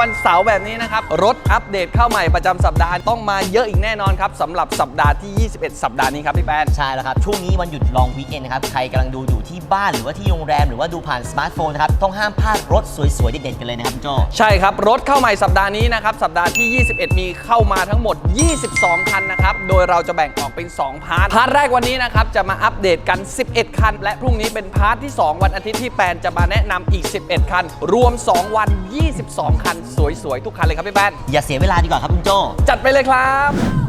วันเสาร์แบบนี้นะครับ รถอัปเดตเข้าใหม่ประจำสัปดาห์ต้องมาเยอะอีกแน่นอนครับสำหรับสัปดาห์ที่ 21 สัปดาห์นี้ครับพี่แป้น ใช่แล้วครับ ช่วงนี้วันหยุดลองวีคเอนนะครับ ใครกำลังดูอยู่ที่บ้านหรือว่าที่โรงแรม หรือว่าดูผ่านสมาร์ทโฟนนะครับ ต้องห้ามพลาดรถสวยๆ เด็ดๆ กันเลยนะครับคุณโจ ใช่ครับ รถเข้าใหม่สัปดาห์นี้นะครับ สัปดาห์ที่ 21 มีเข้ามาทั้งหมด 22 คันนะครับ โดยเราจะแบ่งออกเป็น 2 พาร์ท พาร์ทแรกวันนี้นะครับ จะมาอัปเดตกัน 11 คัน และพรุ่งนี้เป็นพาร์ทที่ 2 วันอาทิตย์ที่แปนจะมาแนะนำอีก 11 คัน รวม 2 วัน 22 คันสวยๆ ทุกคันเลยครับพี่แป้นอย่าเสียเวลาดีกว่าครับคุณโจจัดไปเลยครับ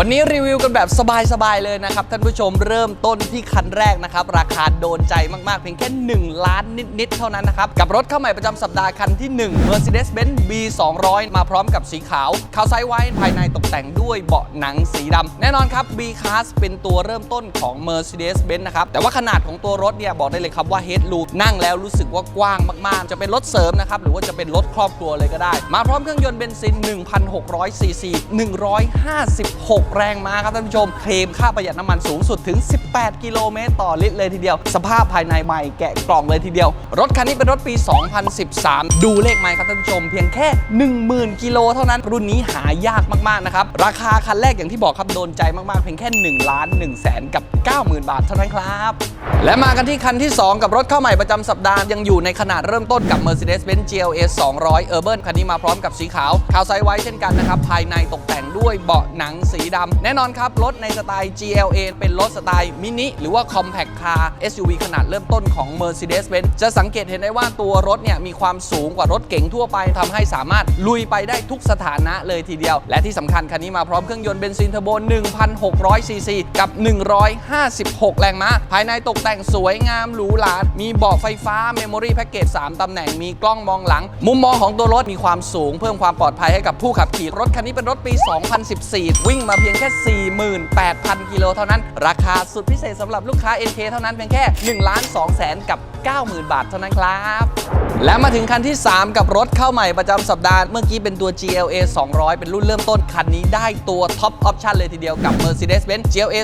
วันนี้รีวิวกันแบบสบายๆเลยนะครับ ท่านผู้ชมเริ่มต้นที่คันแรกนะครับ ราคาโดนใจมากๆ เพียงแค่ 1 ล้านนิด ๆ เท่านั้นนะครับ กับรถเข้าใหม่ประจำสัปดาห์คันที่ 1 Mercedes-Benz B 2 0 0 มาพร้อมกับสีขาวขาวไซส์ไว้ภายในตกแต่งด้วยเบาะหนังสีดำแน่นอนครับ B Class เป็นตัวเริ่มต้นของ Mercedes-Benz นะครับ แต่ว่าขนาดของตัวรถเนี่ยบอกได้เลยครับว่า Headroom นั่งแล้วรู้สึกว่ากว้างมากๆ จะเป็นรถเสริมนะครับหรือว่าจะเป็นรถครอบครัวเลยก็ได้ มาพร้อมเครื่องยนต์เบนซิน 1,600ซีซี156แรงม้าครับท่านผู้ชม เคลมค่าประหยัดน้ำมันสูงสุดถึง 18 กิโลเมตรต่อลิตรเลยทีเดียว สภาพภายในใหม่แกะกล่องเลยทีเดียว รถคันนี้เป็นรถปี 2013 ดูเลขไมล์ครับท่านผู้ชม เพียงแค่ 10,000 กิโลเท่านั้น รุ่นนี้หายากมากๆนะครับ ราคาคันแรกอย่างที่บอกครับโดนใจมากๆ เพียงแค่1ล้าน1แสนกับ 90,000 บาทเท่านั้นครับ และมากันที่คันที่ 2 กับรถเข้าใหม่ประจำสัปดาห์ยังอยู่ในขนาดเริ่มต้นกับ Mercedes-Benz GLA 200 Urban คันนี้มาพร้อมกับสีขาวขาวไซส์ไว้เช่นกันนะครับภายในตกแต่งด้วยเบาะหนังสีดำแน่นอนครับ รถในสไตล์ GLA เป็นรถสไตล์มินิหรือว่า Compact Car SUV ขนาดเริ่มต้นของ Mercedes-Benz จะสังเกตเห็นได้ว่าตัวรถเนี่ยมีความสูงกว่ารถเก๋งทั่วไปทำให้สามารถลุยไปได้ทุกสถานะเลยทีเดียว และที่สำคัญคันนี้มาพร้อมเครื่องยนต์เบนซินเทอร์โบ 1,600 ซีซี กับ 156 แรงม้า ภายในตกแต่งสวยงามหรูหรามีเบาะไฟฟ้าเมมโมรี่แพ็กเกจ3ตำแหน่งมีกล้องมองหลัง มุมมองของตัวรถมีความสูง เพิ่มความปลอดภัยให้กับผู้ขับขี่รถคันนี้เป็นรถปี 2014 วิ่งมาเพียงแค่ 48,000 กิโลเท่านั้น ราคาสุดพิเศษสำหรับลูกค้า NK เท่านั้นเพียงแค่ 1,200,000กับ 90,000 บาทเท่านั้นครับ และมาถึงคันที่ 3 กับรถเข้าใหม่ประจำสัปดาห์ เมื่อกี้เป็นตัว GLA 200 เป็นรุ่นเริ่มต้น คันนี้ได้ตัวท็อปออปชันเลยทีเดียวกับ Mercedes-Benz GLA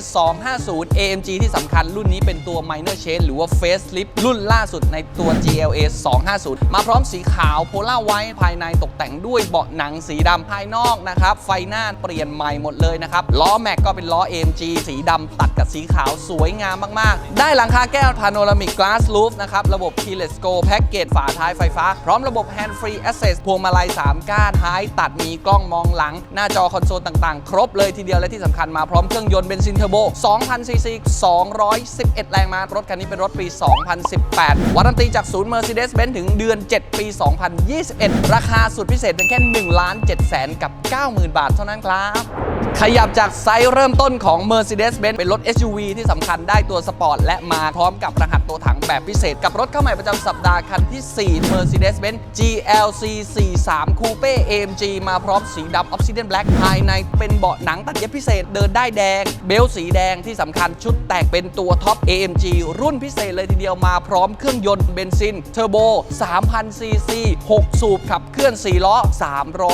250 AMG ที่สำคัญรุ่นนี้เป็นตัว Minor Change หรือว่า Facelift รุ่นล่าสุดในตัว GLA 250 มาพร้อมสีขาวโพล่าไว้ภายในตกแต่งด้วยเบาะหนังสีดำภายนอกนะครับ ไฟหน้าเปลี่ยนใหม่หมดเลยนะครับ ล้อแม็กก็เป็นล้อ AMG สีดำตัดกับสีขาวสวยงามมากๆ ได้หลังคาแก้ว Panoramic Glass Roof นะครับ ระบบ Keyless Go แพ็กเกจฝาท้ายไฟฟ้า พร้อมระบบ Hand Free Access พวงมาลัย 3 ก้านท้าย ตัดมีกล้องมองหลัง หน้าจอคอนโซลต่างๆ ครบเลยทีเดียวและที่สำคัญมาพร้อมเครื่องยนต์เบนซินเทอร์โบ2,000ซีซี211 แรงม้ารถคันนี้เป็นรถปี 2018 วารันตีจากศูนย์ Mercedes-Benz ถึงเดือน 7 ปี 2021 ราคาสุดพิเศษเป็นแค่1ล้าน7แสนกับ 90,000 บาทเท่านั้นครับ ขยับจากไซส์เริ่มต้นของ Mercedes-Benz เป็นรถ SUV ที่สำคัญได้ตัวสปอร์ตและมาพร้อมกับรหัสตัวถังแบบพิเศษ กับรถเข้าใหม่ประจำสัปดาห์คันที่ 4 Mercedes-Benz GLC 43 Coupe AMG มาพร้อมสีดำ Obsidian Black ภายในเป็นเบาะหนังตัดเย็บพิเศษเดินได้แดง เบลสีแดงที่สำคัญชุดแต่งเป็นตัวท็อป AMG รุ่นพิเศษเลยทีเดียวมาพร้อมเครื่องยนต์เบนซินเทอร์โบ3,000ซีซี6สูบขับเคลื่อน 4 ล้อ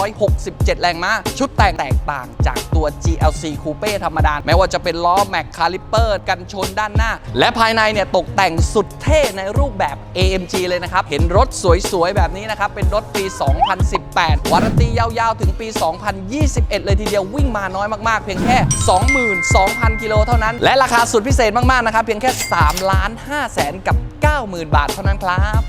367 แรงม้าชุดแต่งแตกต่างจากตัวัว GLC Coupe ธรรมดา แม้ว่าจะเป็นล้อแม็กคาลิเปอร์กันชนด้านหน้า และภายในเนี่ยตกแต่งสุดเท่ในรูปแบบ AMG เลยนะครับ เห็นรถสวยๆ แบบนี้นะครับ เป็นรถปี 2018 วารันตียาวๆ ถึงปี 2021 เลยทีเดียววิ่งมาน้อยมากๆ เพียงแค่ 22,000 กิโลเท่านั้น และราคาสุดพิเศษมากๆ นะครับ เพียงแค่ 3 ล้าน5แสนกับ 90,000 บาทเท่านั้นครับ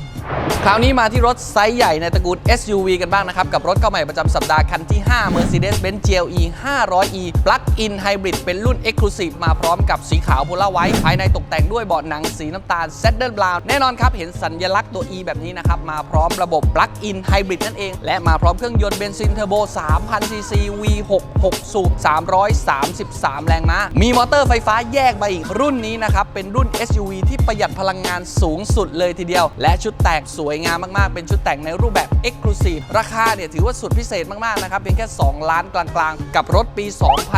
คราวนี้มาที่รถไซส์ใหญ่ในตระกูล SUV กันบ้างนะครับ กับรถเข้าใหม่ประจำสัปดาห์คันที่ 5 Mercedes-Benz GLE 500e Plug-in Hybrid เป็นรุ่น Exclusive มาพร้อมกับสีขาวโพลาไวท์ภายในตกแต่งด้วยเบาะหนังสีน้ำตาล Saddle Brown แน่นอนครับ เห็นสัญลักษณ์ตัว E แบบนี้นะครับ มาพร้อมระบบ Plug-in Hybrid นั่นเอง และมาพร้อมเครื่องยนต์เบนซินเทอร์โบ 3,000 cc V6 6 สูบ 333 แรงม้า มีมอเตอร์ไฟฟ้าแยกมาอีกรุ่นนี้นะครับเป็นรุ่น SUV ที่ประหยัดพลังงานสูงสุดเลยทีเดียว และชุดแต่งสวยงามมากๆ เป็นชุดแต่งในรูปแบบ Exclusive ราคาเนี่ยถือว่าสุดพิเศษมากๆนะครับเพียงแค่ 2 ล้านกลางๆ กับรถปี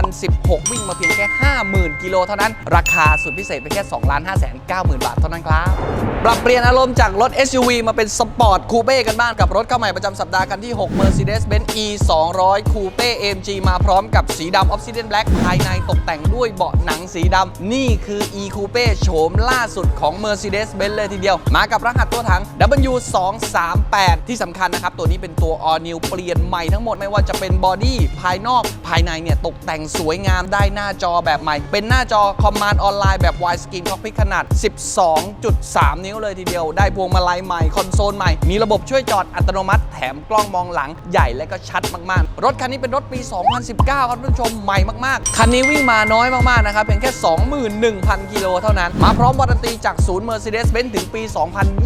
2016 วิ่งมาเพียงแค่ 50,000 กิโลเท่านั้น ราคาสุดพิเศษเพียงแค่2ล้าน5แสน90,000 บาทเท่านั้นครับ ปรับเปลี่ยนอารมณ์จากรถ SUV มาเป็นสปอร์ตคูเป้กันบ้างกับรถเข้าใหม่ประจำสัปดาห์คันที่ 6 Mercedes-Benz E 200 Coupe AMG มาพร้อมกับสีดำ Obsidian Black ภายในตกแต่งด้วยเบาะหนังสีดำ นี่คือ E Coupe โฉมล่าสุดของ Mercedes-Benz เลยทีเดียว มากับรหัสตัวถัง W238 ที่สำคัญนะครับ ตัวนี้เป็นตัว All New เปลี่ยนใหม่ทั้งหมดไม่ว่าจะเป็นบอดี้ภายนอกภายในเนี่ยตกแต่งสวยงามได้หน้าจอแบบใหม่ เป็นหน้าจอคอมมานด์ออนไลน์แบบ Wide Screen Cockpit ขนาด 12.3 นิ้วเลยทีเดียว ได้พวงมาลัยใหม่ คอนโซลใหม่ มีระบบช่วยจอดอัตโนมัติ แถมกล้องมองหลังใหญ่และก็ชัดมากๆ รถคันนี้เป็นรถปี 2019 ครับท่านผู้ชมใหม่มากๆ คันนี้วิ่งมาน้อยมากๆนะครับเพียงแค่ 21,000 กิโลเท่านั้น มาพร้อมวารันตีจากศูนย์ Mercedes-Benz ถึงปี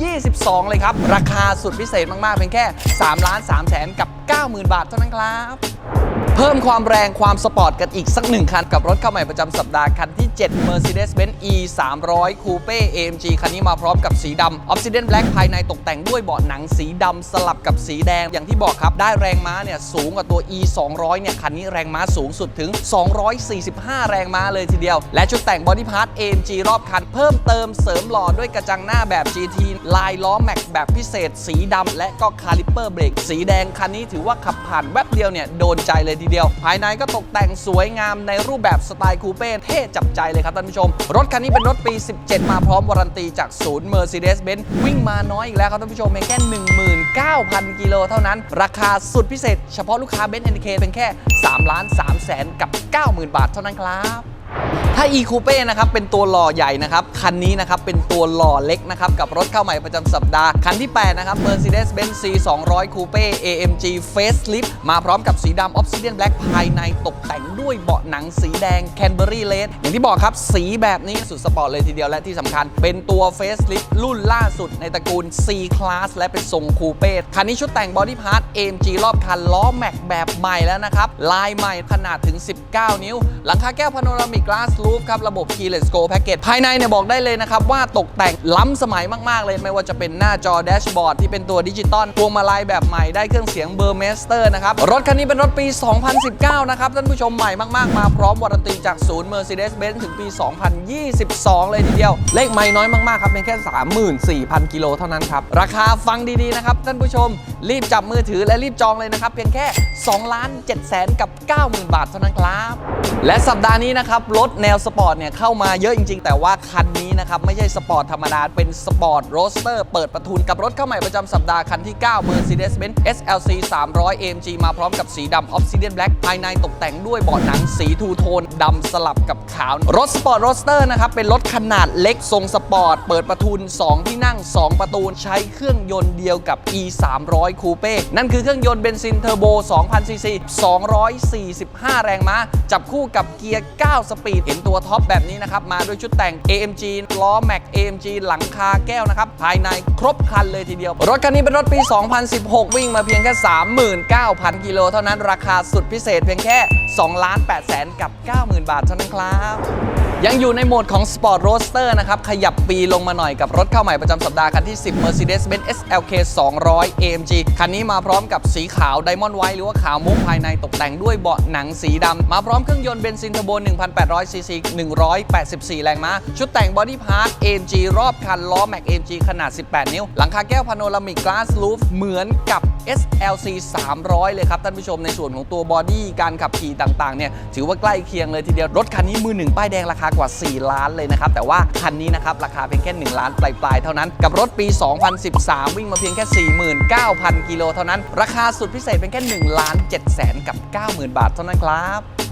2022 เลยครับ ราคาสุดพิเศษมากๆเพียงแค่3ล้าน3แสนกับ 90,000 บาทเท่านั้นครับ เพิ่มความแรงความสปอร์ตกันอีกสักหนึ่งคัน กับรถเข้าใหม่ประจำสัปดาห์คันที่ 7 Mercedes-Benz E 300 Coupe AMG คันนี้มาพร้อมกับสีดำ Obsidian Black ภายในตกแต่งด้วยเบาะหนังสีดำสลับกับสีแดง อย่างที่บอกครับ ได้แรงม้าเนี่ยสูงกว่าตัว E 200เนี่ยคันนี้แรงม้าสูงสุดถึง 245 แรงม้าเลยทีเดียว และชุดแต่งบอดี้พาร์ท AMG รอบคัน เพิ่มเติมเสริมหล่อด้วยกระจังหน้าแบบ GT ลายล้อแม็กแบบพิเศษ สีดำและก็คาลิปเปอร์เบรกสีแดงคันนี้ถือว่าขับผ่านแวบเดียวเนี่ยโดนใจเลยทีเดียว ภายในก็ตกแต่งสวยงามในรูปแบบสไตล์คูเป้เท่จับใจเลยครับท่านผู้ชม รถคันนี้เป็นรถปี 17 มาพร้อมวารันตีจากศูนย์ Mercedes-Benz วิ่งมาน้อยอีกแล้วครับท่านผู้ชมเพียงแค่ 19,000 กิโลเท่านั้น ราคาสุดพิเศษ เฉพาะลูกค้า Benz NK เป็นแค่3ล้าน3แสนกับ 90,000 บาทเท่านั้นครับ ถ้า e coupe นะครับเป็นตัวหล่อใหญ่นะครับคันนี้นะครับเป็นตัวหล่อเล็กนะครับกับรถเข้าใหม่ประจำสัปดาห์ คันที่ 8 นะครับ Mercedes-Benz C 200 Coupe AMG Facelift มาพร้อมกับสีดำ Obsidian Black ภายในตกแต่งด้วยเบาะหนังสีแดง Canberry Red อย่างที่บอกครับ สีแบบนี้สุดสปอร์ตเลยทีเดียวและที่สำคัญ เป็นตัว Facelift รุ่นล่าสุดในตระกูล C Class และเป็นทรงคูเป้คันนี้ชุดแต่ง Body Part AMG รอบคันล้อแม็กแบบใหม่แล้วนะครับ ลายใหม่ขนาดถึง 19 นิ้ว หลังคาแก้วพาโนรามิก Glass Roof ครับระบบ Keyless Go Package ภายในเนี่ยบอกได้เลยนะครับ ว่าตกแต่งล้ำสมัยมาก ๆ เลยไม่ว่าจะเป็นหน้าจอแดชบอร์ดที่เป็นตัวดิจิตอลพวงมาลัยแบบใหม่ได้เครื่องเสียงเบอร์เมสเตอร์นะครับ รถคันนี้เป็นรถปี 2019 นะครับ ท่านผู้ชมใหม่มากๆ มาพร้อมวารันตีจากศูนย์ Mercedes-Benz ถึงปี 2022 เลยทีเดียว เลขไม่น้อยมาก ๆ ครับเพียงแค่ 34,000 กิโลเท่านั้นครับ ราคาฟังดี ๆ นะครับ ท่านผู้ชม รีบจับมือถือและรีบจองเลยนะครับ เพียงแค่2ล้าน7แสนกับ 90,000 บาทเท่านั้นครับ และสัปดาห์นี้นะครับรถแนวสปอร์ตเนี่ยเข้ามาเยอะจริง ๆ แต่ว่าคันนี้นะครับไม่ใช่สปอร์ตธรรมดาเป็นสปอร์ตโรสเตอร์เปิดประทุนกับรถเข้าใหม่ประจำสัปดาห์คันที่ 9 Mercedes-Benz SLC 300 AMG มาพร้อมกับสีดำ Obsidian Black ภายในตกแต่งด้วยบาะหนังสีทูโทนดำสลับกับขาว รถสปอร์ตโรสเตอร์นะครับ เป็นรถขนาดเล็กทรงสปอร์ต เปิดประทุน 2 ที่นั่ง 2 ประตูใช้เครื่องยนต์เดียวกับ E 300 Coupe นั่นคือเครื่องยนต์เบนซินเทอร์โบ2,000ซีซี245 แรงม้า จับคู่กับเกียร์ 9 สปีด เห็นตัวท็อปแบบนี้นะครับ มาด้วยชุดแต่ง AMG ล้อแม็ก AMG หลังคาแก้วนะครับ ภายในครบครันเลยทีเดียว รถคันนี้เป็นรถปี 2016 วิ่งมาเพียงแค่ 39,000 กิโลเท่านั้นราคาสุดพิเศษเพียงแค่2ล้าน8แสนกับ 90,000 บาทเท่านั้นครับ ยังอยู่ในโหมดของ Sport Roadster นะครับ ขยับปีลงมาหน่อยกับรถเข้าใหม่ประจำสัปดาห์คันที่ 10 Mercedes-Benz SLK 200 AMG คันนี้มาพร้อมกับสีขาว Diamond White หรือว่าขาวมุกภายในตกแต่งด้วยเบาะหนังสีดำ มาพร้อมเครื่องยนต์เบนซินเทอร์โบ 1,800 ซีซี 184 แรงม้า ชุดแต่ง Body Part AMG รอบคันล้อแม็ก AMG ขนาด 18 นิ้ว หลังคาแก้วพาโนรามิก Glass Roof เหมือนกับ SLC 300 เลยครับท่านผู้ชมในส่วนของตัวบอดี้การขับขี่ต่างๆเนี่ยถือว่าใกล้เคียงเลยทีเดียวรถคันนี้มือหนึ่งป้ายแดงราคากว่า 4 ล้านเลยนะครับ แต่ว่าคันนี้นะครับราคาเพียงแค่ 1 ล้านปลายๆ เท่านั้น กับรถปี 2013 วิ่งมาเพียงแค่ 49,000 กิโลเท่านั้น ราคาสุดพิเศษเป็นแค่ 1 ล้าน7แสนกับ 90,000 บาทเท่านั้นครับ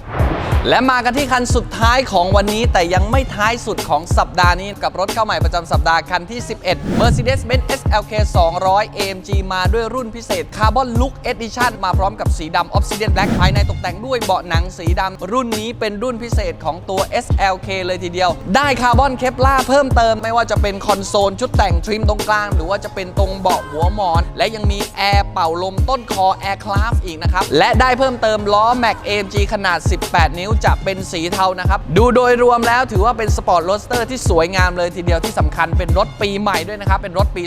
และมากันที่คันสุดท้ายของวันนี้แต่ยังไม่ท้ายสุดของสัปดาห์นี้กับรถเข้าใหม่ประจำสัปดาห์คันที่ 11 Mercedes-Benz SLK 200 AMG มาด้วยรุ่นพิเศษ Carbon Look Edition มาพร้อมกับสีดำ Obsidian Black ภายในตกแต่งด้วยเบาะหนังสีดำ รุ่นนี้เป็นรุ่นพิเศษของตัว SLK เลยทีเดียว ได้คาร์บอนเคปลาเพิ่มเติมไม่ว่าจะเป็นคอนโซลชุดแต่งทริมตรงกลาง หรือว่าจะเป็นตรงเบาะหัวหมอน และยังมีแอร์เป่าลมต้นคอ Aircraft อีกนะครับและได้เพิ่มเติมล้อ Mac AMG ขนาด18 นิ้วจะเป็นสีเทานะครับ ดูโดยรวมแล้วถือว่าเป็นสปอร์ตโรสเตอร์ที่สวยงามเลยทีเดียวที่สำคัญเป็นรถปีใหม่ด้วยนะครับ เป็นรถปี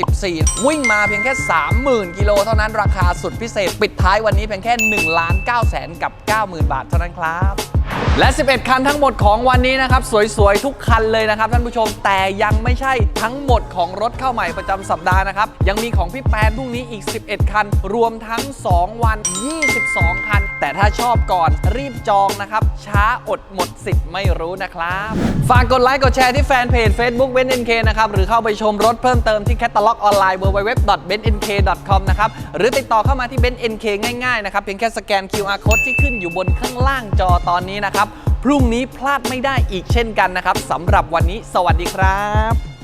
2014 วิ่งมาเพียงแค่ 30,000 กิโลเท่านั้นราคาสุดพิเศษ ปิดท้ายวันนี้เพียงแค่1ล้าน9แสนกับ 90,000 บาทเท่านั้นครับ และ 11 คันทั้งหมดของวันนี้นะครับ สวย ๆ ทุกคันเลยนะครับท่านผู้ชมแต่ยังไม่ใช่ทั้งหมดของรถเข้าใหม่ประจำสัปดาห์นะครับ ยังมีของพี่แปนพรุ่งนี้อีก 11 คัน รวมทั้ง 2 วัน 22 คัน แต่ถ้าชอบก่อนรีบจองนะครับ ช้าอดหมดสิทธิ์ไม่รู้นะครับ ฝากกดไลค์กดแชร์ที่แฟนเพจ Facebook b e n n k นะครับหรือเข้าไปชมรถเพิ่มเติมที่แคตตาล็อกออนไลน์ www.bennk.com นะครับหรือติดต่อเข้ามาที่ b e n n k ง่ายๆนะครับเพียงแค่สแกน QR code ที่ขึ้นอยู่บนข้างล่างจอตอนนี้นะครับพรุ่งนี้พลาดไม่ได้อีกเช่นกันนะครับสำหรับวันนี้ สวัสดีครับ